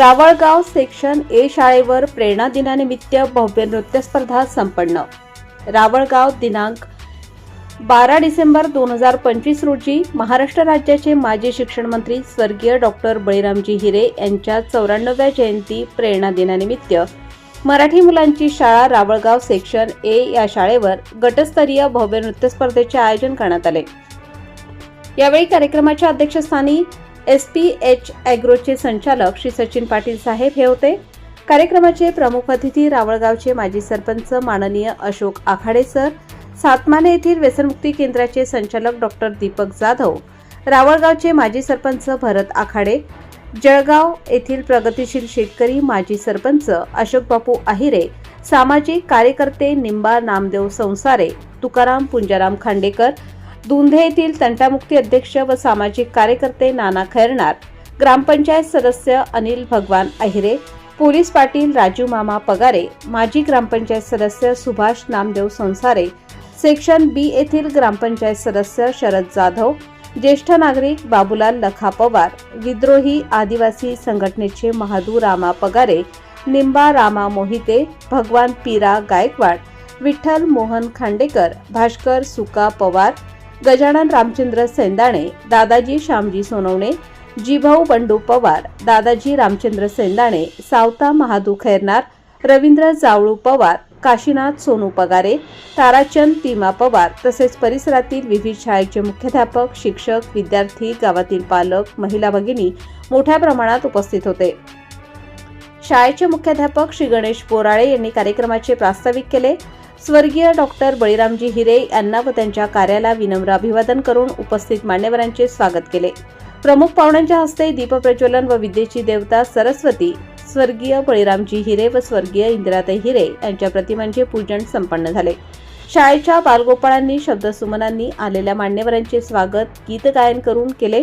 Ravalgaon section A शाळेवर प्रेरणा दिनानिमित्त भव्य नृत्य स्पर्धा संपन्न. रावळगाव दिनांक बारा डिसेंबर दोन हजार पंचवीस रोजी महाराष्ट्र राज्याचे माजी शिक्षण मंत्री स्वर्गीय डॉक्टर बळीरामजी हिरे यांच्या चौऱ्याण्णव्या जयंती प्रेरणा दिनानिमित्त मराठी मुलांची शाळा रावळगाव सेक्शन ए या शाळेवर गटस्तरीय भव्य नृत्य स्पर्धेचे आयोजन करण्यात आले. यावेळी कार्यक्रमाच्या अध्यक्षस्थानी एस पी एच ॲग्रोचे संचालक श्री सचिन पाटील साहेब हे होते. कार्यक्रमाचे प्रमुख अतिथी रावळगावचे माजी सरपंच माननीय अशोक आखाडे सर सातमाने येथील व्यसनमुक्ती केंद्राचे संचालक डॉक्टर दीपक जाधव रावळगावचे माजी सरपंच भरत आखाडे जळगाव येथील प्रगतीशील शेतकरी माजी सरपंच अशोक बापू आहिरे सामाजिक कार्यकर्ते निंबा नामदेव संसारे तुकाराम पुंजाराम खांडेकर दुंधे येथील तंटामुक्ती अध्यक्ष व सामाजिक कार्यकर्ते नाना खैरनार ग्रामपंचायत सदस्य अनिल भगवान अहिरे पोलीस पाटील राजू मामा पगारे माजी ग्रामपंचायत सदस्य सुभाष नामदेव संसारे सेक्शन बी येथील ग्रामपंचायत सदस्य शरद जाधव ज्येष्ठ नागरिक बाबूलाल लखा पवार विद्रोही आदिवासी संघटनेचे महादू रामा पगारे निंबा रामा मोहिते भगवान पीरा गायकवाड विठ्ठल मोहन खांडेकर भास्कर सुका पवार गजानन रामचंद्र सेंदाणे दादाजी श्यामजी सोनवणे जीभाऊ बंडू पवार दादाजी रामचंद्र सेंदाणे सावता महादू खैरनार रवींद्र जावळू पवार काशीनाथ सोनू पगारे ताराचंद तीमा पवार तसेच परिसरातील विविध शाळेचे मुख्याध्यापक शिक्षक विद्यार्थी गावातील पालक महिला भगिनी मोठ्या प्रमाणात उपस्थित होते. शाळेचे मुख्याध्यापक श्री गणेश बोराळे यांनी कार्यक्रमाचे प्रास्ताविक केले. स्वर्गीय डॉक्टर बळीरामजी हिरे यांना व त्यांच्या कार्याला विनम्र अभिवादन करून उपस्थित मान्यवरांचे स्वागत केले. प्रमुख पाहुण्यांच्या हस्ते दीपप्रज्वलन व विद्येची देवता सरस्वती स्वर्गीय बळीरामजी हिरे व स्वर्गीय इंदिराताई हिरे यांच्या प्रतिमांचे पूजन संपन्न झाले. शाळेच्या बालगोपाळांनी शब्दसुमनांनी आलेल्या मान्यवरांचे स्वागत गीत गायन करून केले.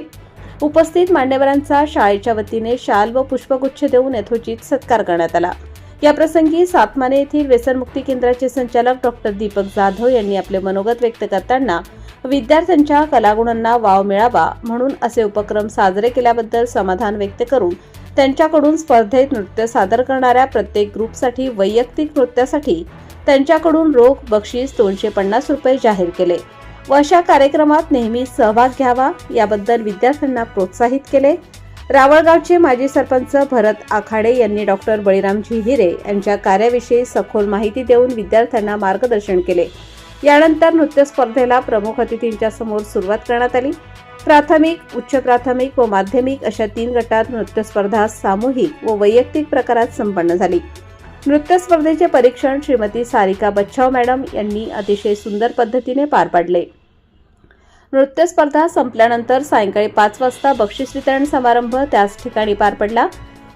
उपस्थित मान्यवरांचा शाळेच्या वतीने शाल व पुष्पगुच्छ देऊन यथोचित सत्कार करण्यात आला. याप्रसंगी सातमाने येथील व्यसनमुक्ती केंद्राचे संचालक डॉक्टर दीपक जाधव यांनी आपले मनोगत व्यक्त करताना विद्यार्थ्यांच्या कलागुणांना वाव मिळावा म्हणून असे उपक्रम साजरे केल्याबद्दल समाधान व्यक्त करून त्यांच्याकडून स्पर्धेत नृत्य सादर करणाऱ्या प्रत्येक ग्रुपसाठी वैयक्तिक नृत्यासाठी त्यांच्याकडून रोख बक्षीस दोनशे पन्नास रुपये जाहीर केले व अशा कार्यक्रमात नेहमी सहभाग घ्यावा याबद्दल विद्यार्थ्यांना प्रोत्साहित केले. रावळगावचे माजी सरपंच भरत आखाडे यांनी डॉक्टर बळीरामजी हिरे यांच्या कार्याविषयी सखोल माहिती देऊन विद्यार्थ्यांना मार्गदर्शन केले. यानंतर नृत्य स्पर्धेला प्रमुख अतिथींच्या समोर सुरुवात करण्यात आली. प्राथमिक उच्च प्राथमिक व माध्यमिक अशा तीन गटात नृत्य स्पर्धा सामूहिक व वैयक्तिक प्रकारात संपन्न झाली. नृत्य स्पर्धेचे परीक्षण श्रीमती सारिका बच्छाव मॅडम यांनी अतिशय सुंदर पद्धतीने पार पाडले. नृत्य स्पर्धा संपल्यानंतर सायंकाळी पाच वाजता बक्षीस वितरण समारंभ त्याच ठिकाणी पार पडला.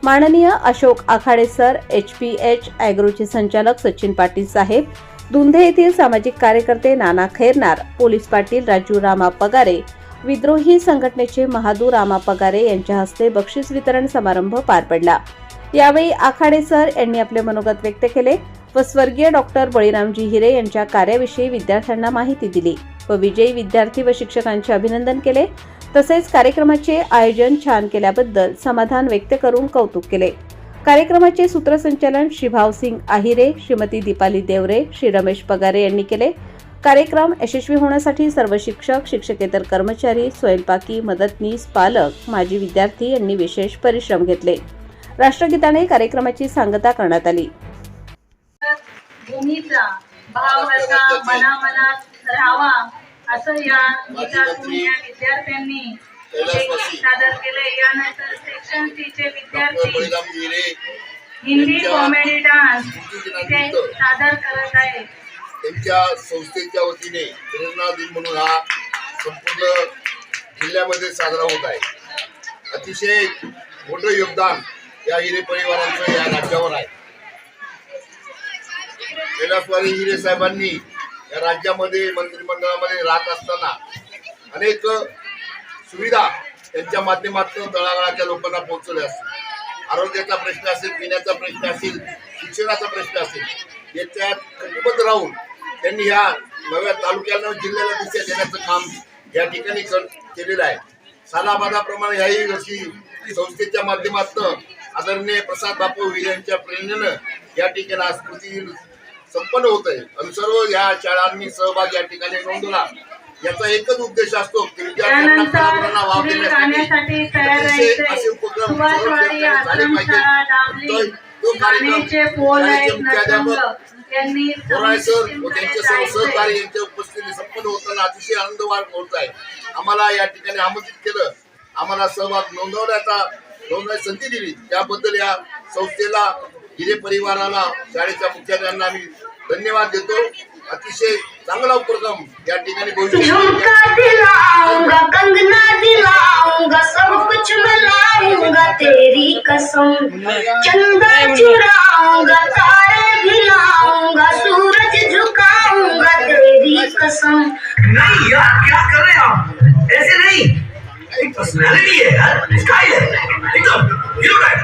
माननीय Ashok Akhade sir H P H ॲग्रोचे संचालक सचिन पाटील साहेब दुंधे येथील सामाजिक कार्यकर्ते नाना खैरनार पोलीस पाटील राजू रामा पगारे विद्रोही संघटनेचे महादू रामा पगारे यांच्या हस्ते बक्षीस वितरण समारंभ पार पडला. यावेळी आखाडे सर यांनी आपले मनोगत व्यक्त केले व स्वर्गीय डॉक्टर बळीरामजी हिरे यांच्या कार्याविषयी विद्यार्थ्यांना माहिती दिली. व विजयी विद्यार्थी व शिक्षकांचे अभिनंदन केले. तसेच कार्यक्रमाचे आयोजन छान केल्याबद्दल समाधान व्यक्त करून कौतुक केले. कार्यक्रमाचे सूत्रसंचालन श्री भावसिंग आहिरे श्रीमती दीपाली देवरे श्री रमेश पगारे यांनी केले. कार्यक्रम यशस्वी होण्यासाठी सर्व शिक्षक शिक्षकेतर कर्मचारी स्वयंपाकी मदतनीस पालक माजी विद्यार्थी यांनी विशेष परिश्रम घेतले. राष्ट्रगीताने कार्यक्रमाची सांगता करण्यात आली. भूमीचा भाव मनामनात राहावा. असं या विद्यार्थ्यांनी सादर केले यानंतर सेक्शन सी चे विद्यार्थी हिंदी कॉमेडी डान्स सादर करत आहेत त्यांच्या संस्थेच्या वतीने प्रेरणा दिन म्हणून हा संपूर्ण जिल्ह्यामध्ये साजरा होत आहे. अतिशय मोठं योगदान या हिरे परिवारांचं या राज्यावर आहे. कैलासवारी हिरे साहेबांनी या राज्यामध्ये मंत्रिमंडळामध्ये राहत असताना अनेक सुविधा त्यांच्या माध्यमातून तळागाळाच्या लोकांना पोहोचवल्या असतील. आरोग्याचा प्रश्न असेल पिण्याचा प्रश्न असेल शिक्षणाचा प्रश्न असेल याच्यात कटिबद्ध राहून त्यांनी ह्या नव्या तालुक्याला जिल्ह्याला दिशा देण्याचं काम या ठिकाणी कर- केलेलं आहे. सालाबादाप्रमाणे ह्याही वर्षी संस्थेच्या माध्यमातून आदरणीय प्रसाद बापू यांच्या प्रेरणेनं या ठिकाणी आज स्मृती संपन्न होत आहे आणि सर्व या शाळांनी सहभाग या ठिकाणी नोंदवला याचा एकच उद्देश असतो की विद्यार्थ्यांना वाव देण्यासाठी असे उपक्रम ठिकाणी झाले पाहिजे. तो- कार्यक्रम सर व त्यांचे सर्व. सहकारी यांच्या उपस्थिती संपन्न होताना अतिशय आनंद होत आहे. आम्हाला या ठिकाणी आमंत्रित केलं. आम्हाला सहभाग नोंदवण्याचा नोंदवण्याची संधी दिली. त्याबद्दल या संस्थेला हिरे परिवाराला शाळेच्या मुख्याध्यायांना आम्ही धन्यवाद देतो. अतिशय चांगला उपक्रम या ठिकाणी झुमका भविष्यात दिलाऊँगा कंगना दिलाऊँगा सब कुछ मिलाऊँगा तेरी कसम। चंदा चुराऊँगा तारे भिलाऊँगा सूरज झुकाऊँगा तेरी कसम। नहीं यार क्या कर रहे हैं आप? ऐसे नहीं। एक पर्सनालिटी है यार स्टाइल है। एकदम हीरो टाइप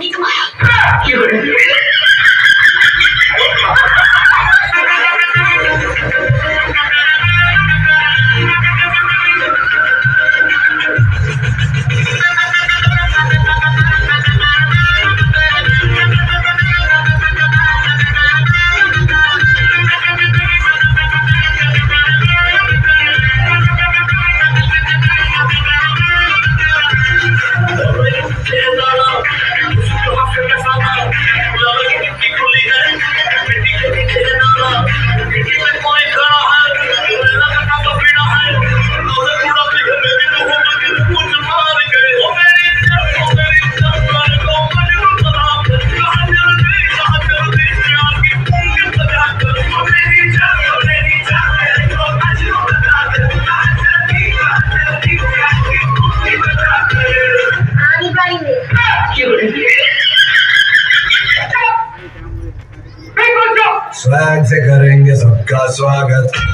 don't. स्वागत